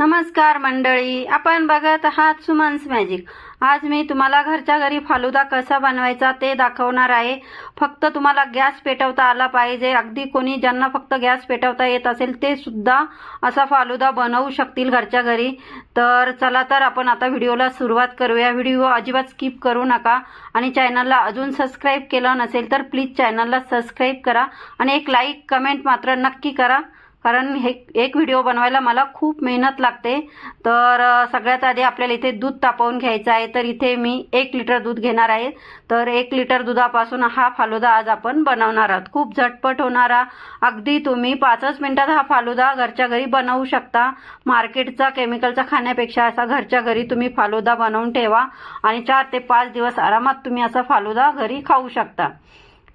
नमस्कार मंडळी आपण बघत आहात सुमन्स मॅजिक. आज मी तुम्हाला घरच्या घरी फालुदा कसा बनवायचा ते दाखवणार आहे. फक्त तुम्हाला गॅस पेटवता आला पाहिजे. अगदी कोणी ज्यांना फक्त गॅस पेटवता येत असेल ते सुद्धा असा फालुदा बनवू शकतील घरच्या घरी. तर चला तर आपण आता व्हिडिओला सुरुवात करूया. व्हिडिओ अजिबात स्किप करू नका आणि चॅनलला अजून सबस्क्राईब केलं नसेल तर प्लीज चॅनलला सबस्क्राईब करा आणि एक लाईक कमेंट मात्र नक्की करा. कारण हे एक व्हिडिओ बनवायला मला खूप मेहनत लागते. तर सगळ्यात आधी आपल्याला इथे दूध तापवून घ्यायचं आहे. तर इथे मी एक लिटर दूध घेणार आहे. तर एक लिटर दुधापासून हा फालुदा आज आपण बनवणार आहोत. खूप झटपट होणारा अगदी तुम्ही पाचच मिनिटात हा फालुदा घरच्या घरी बनवू शकता. मार्केटचा केमिकलचा खाण्यापेक्षा असा घरच्या घरी तुम्ही फालुदा बनवून ठेवा. आणि चार ते पाच दिवस आरामात तुम्ही असा फालुदा घरी खाऊ शकता.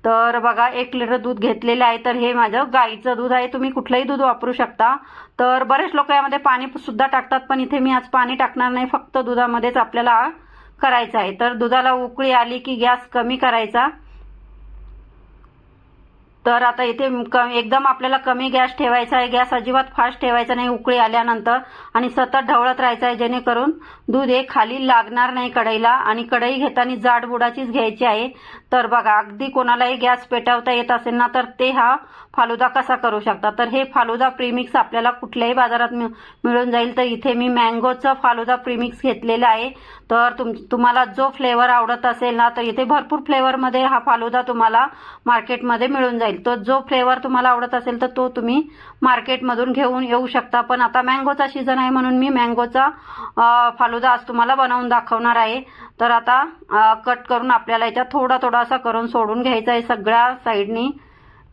तर बघा एक लिटर दूध घेतलेलं आहे तर हे माझं गाईचं दूध आहे. तुम्ही कुठलंही दूध वापरू शकता. तर बरेच लोक यामध्ये पाणी सुद्धा टाकतात पण इथे मी आज पाणी टाकणार नाही. फक्त दुधामध्येच आपल्याला करायचं आहे. तर दुधाला उकळी आली की गॅस कमी करायचा. तर आता इथे एकदम आपल्याला कमी गॅस ठेवायचा आहे. गॅस अजिबात फास्ट ठेवायचा नाही उकळी आल्यानंतर आणि सतत ढवळत राहायचं आहे. जेणेकरून दूध हे खाली लागणार नाही कढईला आणि कढई घेताना जाडबुडाचीच घ्यायची आहे. तर बघा अगदी कोणालाही गॅस पेटवता येत असेल ना तर ते हा फालुदा कसा करू शकता? तर हे फालुदा प्रीमिक्स आपल्याला कुठल्याही बाजारात मिळून जाईल. तर इथे मी मँगोचं फालुदा प्रीमिक्स घेतलेलं आहे. तर तुम तुम्हाला जो फ्लेवर आवडत असेल ना तर इथे भरपूर फ्लेवरमध्ये हा फालुदा तुम्हाला मार्केटमध्ये मिळून जाईल. तो जो फ्लेवर तुम्हाला आवडत असेल तर तो तुम्ही मार्केटमधून घेऊन येऊ शकता. पण आता मँगोचा सीझन आहे म्हणून मी मँगोचा फालुदा आज तुम्हाला बनवून दाखवणार आहे. तर आता कट करून आपल्याला याच्यात थोडा थोडासा करून सोडून घ्यायचा आहे सगळ्या साईडनी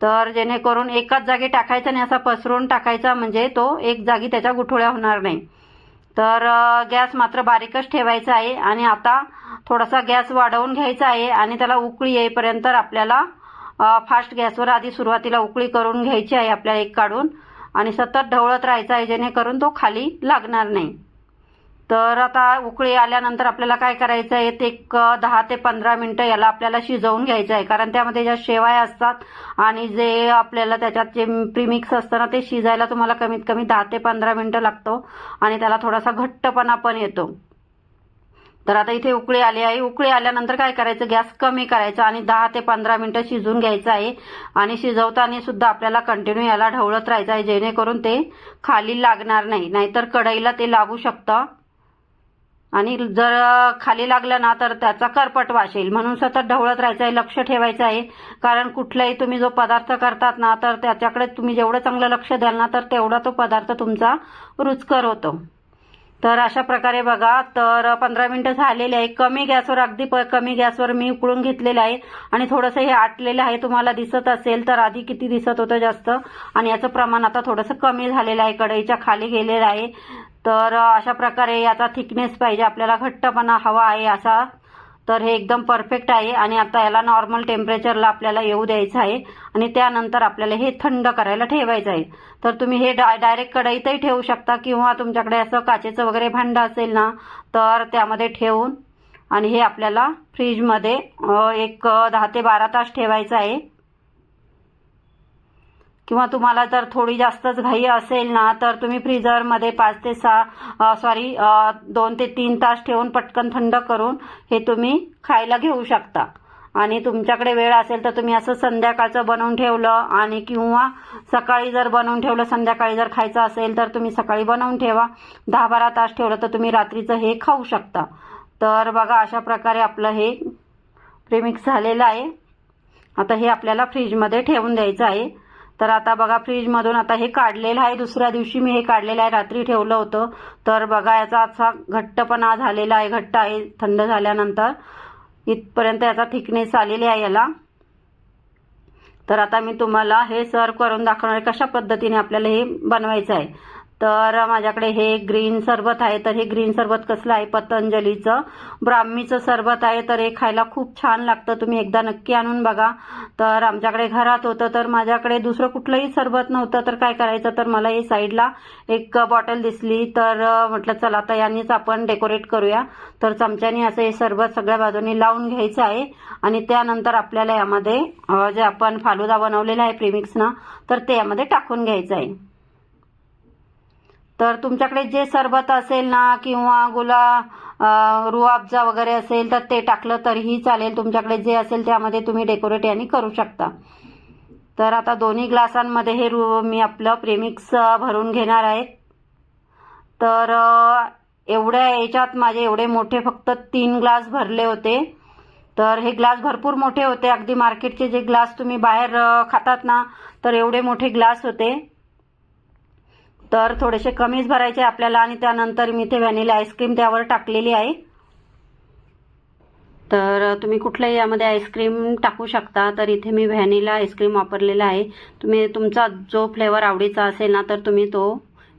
तर जेणेकरून एकाच जागी टाकायचा आणि असा पसरून टाकायचा म्हणजे तो एक जागी त्याच्या गुठोळ्या होणार नाही. तर गॅस मात्र बारीकच ठेवायचा आहे आणि आता थोडासा गॅस वाढवून घ्यायचा आहे आणि त्याला उकळी येईपर्यंत आपल्याला फास्ट गॅसवर आधी सुरुवातीला उकळी करून घ्यायची आहे आपल्याला एक काढून आणि सतत ढवळत राहायचा आहे जेणेकरून तो खाली लागणार नाही. तर आता उकळी आल्यानंतर आपल्याला काय करायचं आहे ते एक दहा ते पंधरा मिनटं याला आपल्याला शिजवून घ्यायचं आहे. कारण त्यामध्ये ज्या शेवाया असतात आणि जे आपल्याला त्याच्यात जे प्रीमिक्स असतं ना ते शिजायला तुम्हाला कमीत कमी दहा ते पंधरा मिनटं लागतो आणि त्याला थोडासा घट्टपणा पण येतो. तर आता इथे उकळी आली आहे. उकळी आल्यानंतर काय करायचं? गॅस कमी करायचा आणि दहा ते पंधरा मिनिटं शिजून घ्यायचं आहे. आणि शिजवताना सुद्धा आपल्याला कंटिन्यू याला ढवळत राहायचं आहे. जेणेकरून ते खाली लागणार नाही. नाहीतर कढईला ते लागू शकतं. आणि जर खाली लागलं ना तर त्याचा करपट वाशेल. म्हणून सतत ढवळत राहायचं आहे. लक्ष ठेवायचं आहे. कारण कुठलाही तुम्ही जो पदार्थ करतात ना तर त्याच्याकडे तुम्ही जेवढं चांगलं लक्ष द्याल ना तर तेवढा तो पदार्थ तुमचा रुचकर होतो. तर अशा प्रकारे बघा तर पंधरा मिनिटं झालेले आहे. कमी गॅसवर अगदी प कमी गॅसवर मी उकळून घेतलेलं आहे. आणि थोडंसं हे आटलेलं आहे तुम्हाला दिसत असेल तर आधी किती दिसत होतं जास्त. आणि याचं प्रमाण आता थोडंसं कमी झालेलं आहे कढईच्या खाली गेलेलं आहे. तर अशा प्रकारे याचा थिकनेस पाहिजे आपल्याला घट्टपणा हवा आहे असा. तर हे एकदम परफेक्ट आहे. आणि आता याला नॉर्मल टेम्परेचरला आपल्याला येऊ द्यायचं आहे. आणि त्यानंतर आपल्याला हे थंड करायला ठेवायचं आहे. तर तुम्ही हे डाय डायरेक्ट कढईतही ठेवू शकता किंवा तुमच्याकडे असं काचेचं वगैरे भांडं असेल ना तर त्यामध्ये ठेवून आणि हे आपल्याला फ्रीजमध्ये एक दहा ते बारा तास ठेवायचं आहे. किंवा तुम्हाला जर थोडी जास्तच घाई असेल ना तर तुम्ही फ्रीजरमध्ये पाच ते सहा सॉरी दोन ते तीन तास ठेवून पटकन थंड करून हे तुम्ही खायला घेऊ शकता. आणि तुमच्याकडे वेळ असेल तर तुम्ही असं संध्याकाळचं बनवून ठेवलं आणि किंवा सकाळी जर बनवून ठेवलं संध्याकाळी जर खायचं असेल तर तुम्ही सकाळी बनवून ठेवा. दहा बारा तास ठेवलं तर तुम्ही रात्रीचं हे खाऊ शकता. तर बघा अशा प्रकारे आपलं हे प्रेमिक्स झालेलं आहे. आता हे आपल्याला फ्रीजमध्ये ठेवून द्यायचं आहे. तर आता बघा फ्रीजमधून आता हे काढलेलं आहे. दुसऱ्या दिवशी मी हे काढलेलं आहे. रात्री ठेवलं होतं. तर बघा याचा असा घट्टपणा झालेला आहे. घट्ट आहे. थंड झाल्यानंतर इथपर्यंत याचा थिकनेस आलेली आहे याला. तर आता मी तुम्हाला हे सर्व करून दाखवणार कशा पद्धतीने आपल्याला हे बनवायचं आहे. तर माझ्याकडे हे ग्रीन सरबत आहे. तर हे ग्रीन सरबत कसलं आहे? पतंजलीचं. ब्राह्मीचं सरबत आहे. तर हे खायला खूप छान लागतं. तुम्ही एकदा नक्की आणून बघा. तर आमच्याकडे घरात होतं. तर माझ्याकडे दुसरं कुठलंही सरबत नव्हतं. तर काय करायचं? तर मला हे साईडला एक बॉटल दिसली. तर म्हटलं चला आता यांनीच आपण डेकोरेट करूया. तर चमच्याने असं हे सरबत सगळ्या बाजूनी लावून घ्यायचं आहे. आणि त्यानंतर आपल्याला यामध्ये जे आपण फालुदा बनवलेला आहे प्रेमिक्सना तर ते यामध्ये टाकून घ्यायचं आहे. तर तुमच्याकडे जे सरबत असेल ना किंवा गुला रुआबजा वगैरे असेल तर ते टाकलं तरीही चालेल. तुमच्याकडे जे असेल त्यामध्ये तुम्ही डेकोरेट यांनी करू शकता. तर आता दोन्ही ग्लासांमध्ये हे रु मी आपलं प्रेमिक्स भरून घेणार आहे. तर एवढ्या याच्यात माझे एवढे मोठे फक्त तीन ग्लास भरले होते. तर हे ग्लास भरपूर मोठे होते. अगदी मार्केटचे जे ग्लास तुम्ही बाहेर खातात ना तर एवढे मोठे ग्लास होते. तर थोडेसे कमीच भरायचे आपल्याला आणि त्यानंतर मी ते व्हॅनिला आईस्क्रीम त्यावर टाकलेली आहे. तर तुम्ही कुठल्याही यामध्ये आईस्क्रीम टाकू शकता तर इथे मी व्हॅनिला आईस्क्रीम वापरलेला आहे. तुम्ही तुमचा जो फ्लेवर आवडीचा असेल ना तर तुम्ही तो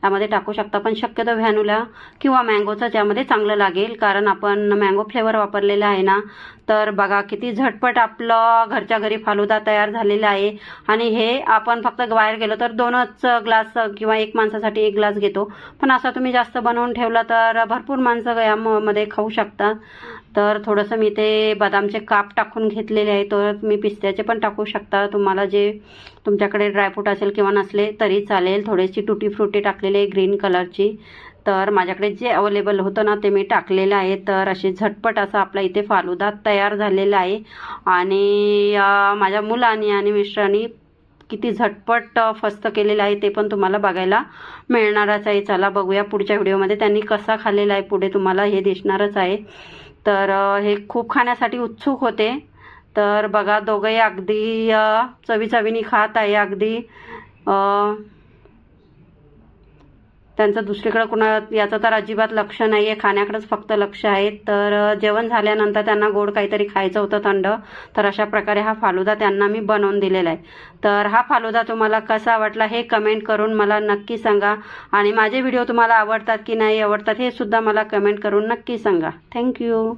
त्यामध्ये टाकू शकता. पण शक्यतो व्हॅनुला किंवा मँगोचं ज्यामध्ये चांगलं लागेल कारण आपण मँगो फ्लेवर वापरलेला आहे ना तर बघा किती झटपट आपलं घरच्या घरी फालुदा तयार झालेला आहे. आणि हे आपण फक्त बाहेर गेलो तर दोनच ग्लास किंवा एक माणसासाठी एक ग्लास घेतो. पण असं तुम्ही जास्त बनवून ठेवलं तर भरपूर माणसं यामध्ये खाऊ शकतात. तर थोडंसं मी ते बदामचे काप टाकून घेतलेले आहे तर तुम्ही पिस्त्याचे पण टाकू शकता. तुम्हाला जे तुमच्याकडे ड्रायफ्रूट असेल किंवा नसले तरी चालेल. थोडीशी टुटी फ्रुटी टाकलेली आहे ग्रीन कलरची तर माझ्याकडे जे अवेलेबल होतं ना ते मी टाकलेलं आहे. तर असे झटपट असा आपला इथे फालुदा तयार झालेला आहे. आणि माझ्या मुलांनी आणि मिस्टरांनी किती झटपट फस्त केलेलं आहे ते पण तुम्हाला बघायला मिळणारच आहे. चला बघूया पुढच्या व्हिडिओमध्ये त्यांनी कसा खाल्लेला आहे पुढे तुम्हाला हे दिसणारच आहे. तर हे खूप खाण्यासाठी उत्सुक होते. तर बघा दोघंही अगदी चवी चवीचवीने खात आहे अगदी. त्यांचं दुसरीकडं कुणा याचं तर अजिबात लक्ष नाही आहे खाण्याकडेच फक्त लक्ष आहे. तर जेवण झाल्यानंतर त्यांना गोड काहीतरी खायचं होतं थंड तर अशा प्रकारे हा फालुदा त्यांना मी बनवून दिलेला आहे. तर हा फालुदा तुम्हाला कसा वाटला हे कमेंट करून मला नक्की सांगा. आणि माझे व्हिडिओ तुम्हाला आवडतात की नाही आवडतात हे सुद्धा मला कमेंट करून नक्की सांगा. थँक्यू